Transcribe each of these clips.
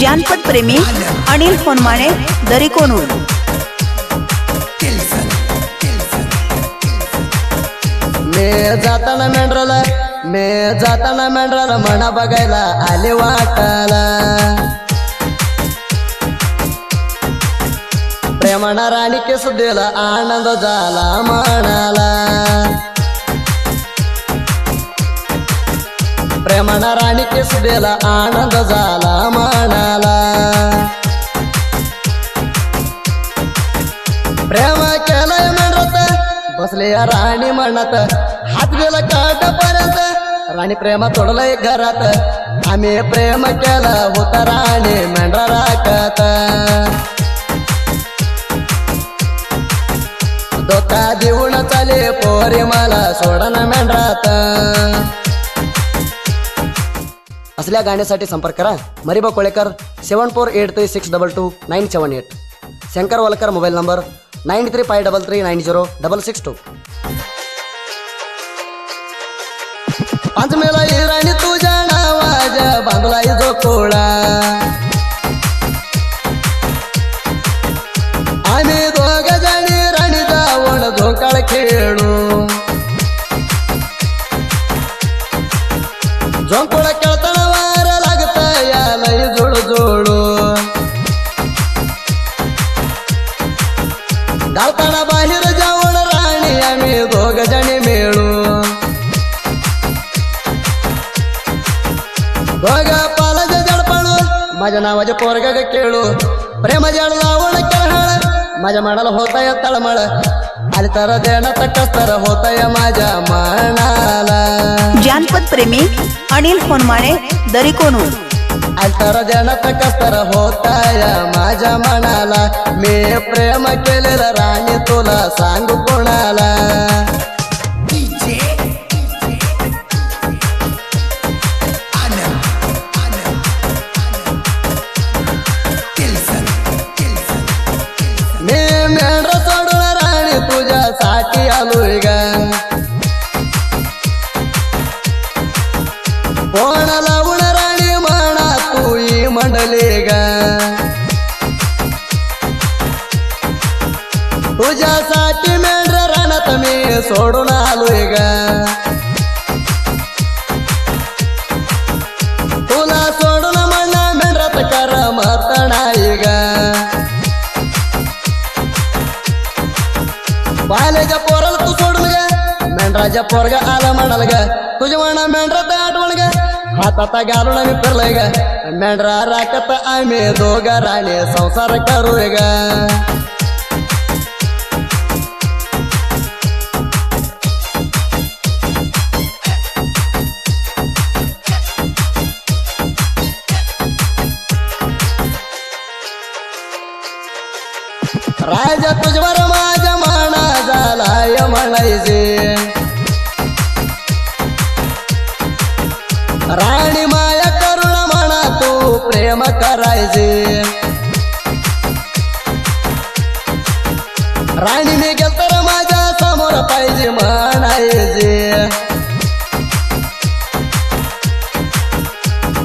जानपद प्रेमी अनिल फोनमाने दरी मे जाताना मेंढराला मे जाताना मेंढराला म्हणा बघायला आले वाटाला प्रेमाना राणी केस दिला आनंद झाला म्हणाला प्रेमाना राणी केस दिला आनंद झाला म्हणाला प्रेम केलंय म्हणत बसले या राणी म्हणत हात गेला काट परत राणी प्रेम तोडलंय घरात. आम्ही प्रेम केलं होत राणी मेंढरा राखत. धोका देऊन चाले पोरी मला सोडना मेंढरात. असल्या गाण्यासाठी संपर्क करा. Mariba Kolekar seven four eight three six double two nine seven eight Shankar Walkar mobile number nine three five double three nine zero double six two पाच मेला तुझ्या नावाज बांधला जो कोळा. बाहेर जाऊन राणी आम्ही दोघ जणी मिळू. दोघ पालाचे जड पाडू माझ्या नावाचे पोरग खेळू. प्रेम जड लावून केळहळ माझ्या मनाला होता या तळमळ. आली तर देण्यात कसर होता या माझ्या मनाला. जानपद प्रेमी अनिल फोनमाने दरी कोणूर अंतर जनत कसतर होताय माझ्या मनाला. मी प्रेम केलेलं राणी तुला सांगू कोणाला? माझ्या पोरगा आला म्हणाल ग तुझ्या म्हणा मेंढरा मेंढरात आठवण ग. हातात घालून आम्ही फिरलोय ग मेंढरा राखत आम्ही दोघ राणे संसार करूय ग. राजा तुझवर माझ्या माना झाला म्हणायचे. राणी माया करुण म्हणा तू प्रेम करायचे. राणी मी गेल तर माझ्यासमोर पाहिजे म्हणायचे.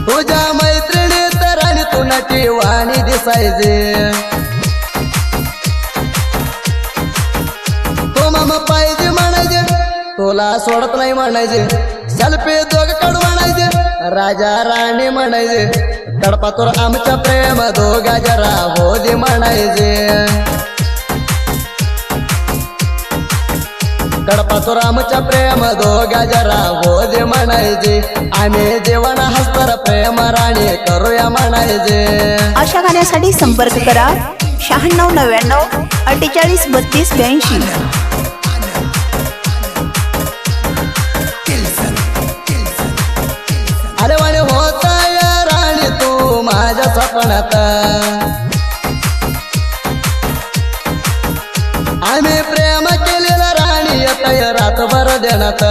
तुझ्या मैत्रिणी तर आणि तुला नटी वाणी दिसायचे. तो मामा पाहिजे म्हणायचे तुला सोडत नाही म्हणायचे. जलपे दोघ म्हणायचे राजा राणी म्हणायचे. तडपातोर आमच्या प्रेम दोघा जरा होदी दे म्हणायचे. कडपातूर आमच्या प्रेम दोघा जरा होदे म्हणायचे. आम्ही जेवण हस्तर प्रेम राणी करूया म्हणायचे. अशा गाण्यासाठी संपर्क करा शहाण्णव नव्याण्णव अठ्ठेचाळीस बत्तीस ब्याऐंशी. पण आता आम्ही प्रेम केलेला राणी आता येतय रातभर देण्यात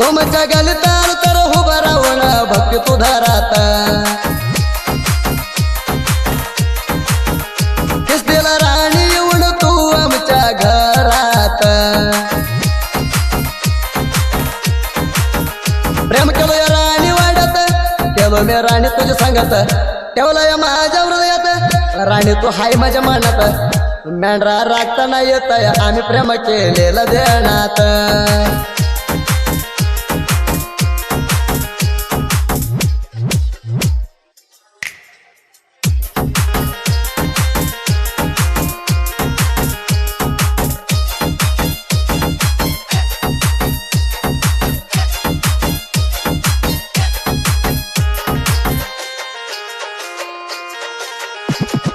तुमच्या गलिताल तर उभा राहून भक्ती तुझा राहता गेलो मी राणी तुझ्या सांगत. ठेवला या माझ्या हृदयात. राणी तू हाय माझ्या मनात. मेंढरा राखताना येत. आम्ही प्रेम केलेलं देणात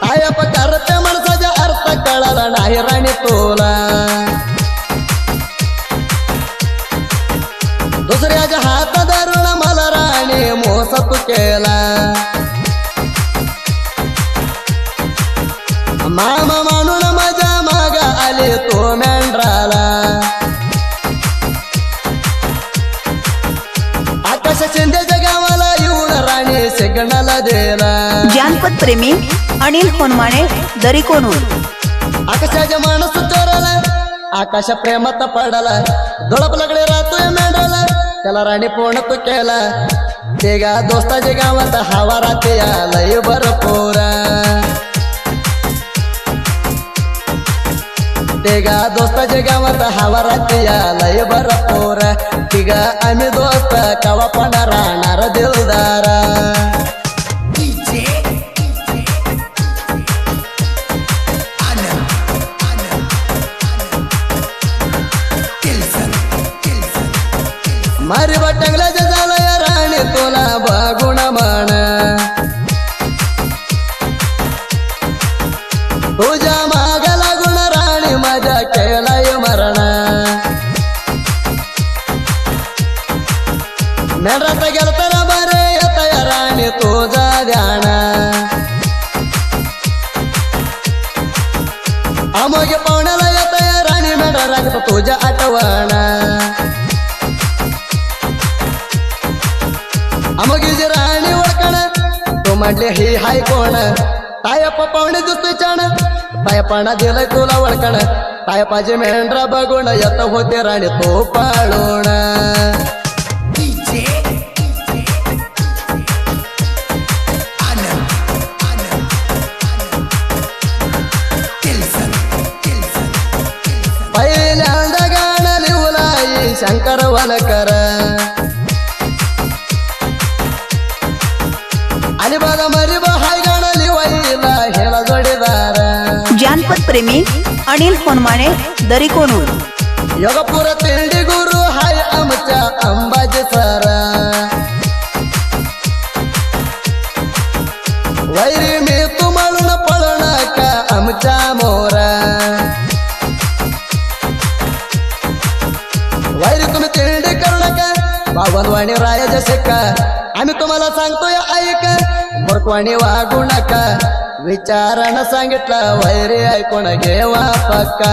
आय प्रकार त्या माणसाचा अर्थ कळाला नाही राणी तुला दुसऱ्याच्या हात धरून मला राणी मोस तू केला मामा जानपद प्रेमी अनिल होनमाने दरिकोणून आकाशाच्या माणूस चोरला आकाशा प्रेमात पडला दोडप लागले राहतोय मेंढाला त्याला राणी पूर्ण तू केला? ते गा दोस्ताच्या गावात हवा राहते लय भरपूर. ते गा दोस्ताच्या गावात हवा राहते लय भरपूर. तिघा आम्ही दोस्त कवा पण राहणार दिलदारा. मारी बटंगल्याच्या झाला या राणी तुला बघून म्हण तुझ्या माग लागून राणी माझ्या केलाय मरण मेंढरात गेल तर बरे येत या राणी तुझा ध्यान अमोगे पाहुण्याला येत या राणी तो म्हटले ही हाय कोण तायप्पा पाहुणे दिसतोय छान तायपाना दिलंय तुला ओळखण तायपाचे मेंढरा बघून येत होते राणी तो पाळून पहिल्यांदा गाणं लिहुलाई शंकर वनकर जानपद प्रेमी अनिल होनमाने दरिकोनूर योगापूर तेंडी गुरु हाय आमच्या अंबाजी सारा. वैरी मी तुम्हाला म्हणून पळण का आमच्या मोरा? वैरी तुम्ही तेंडी करू नका. बावनवाणी राया जसे का? आम्ही तुम्हाला सांगतोय ऐक. मूर्खवाणी वागू नका. विचारानं सांगितलं वैरी ऐकून घेवा पक्का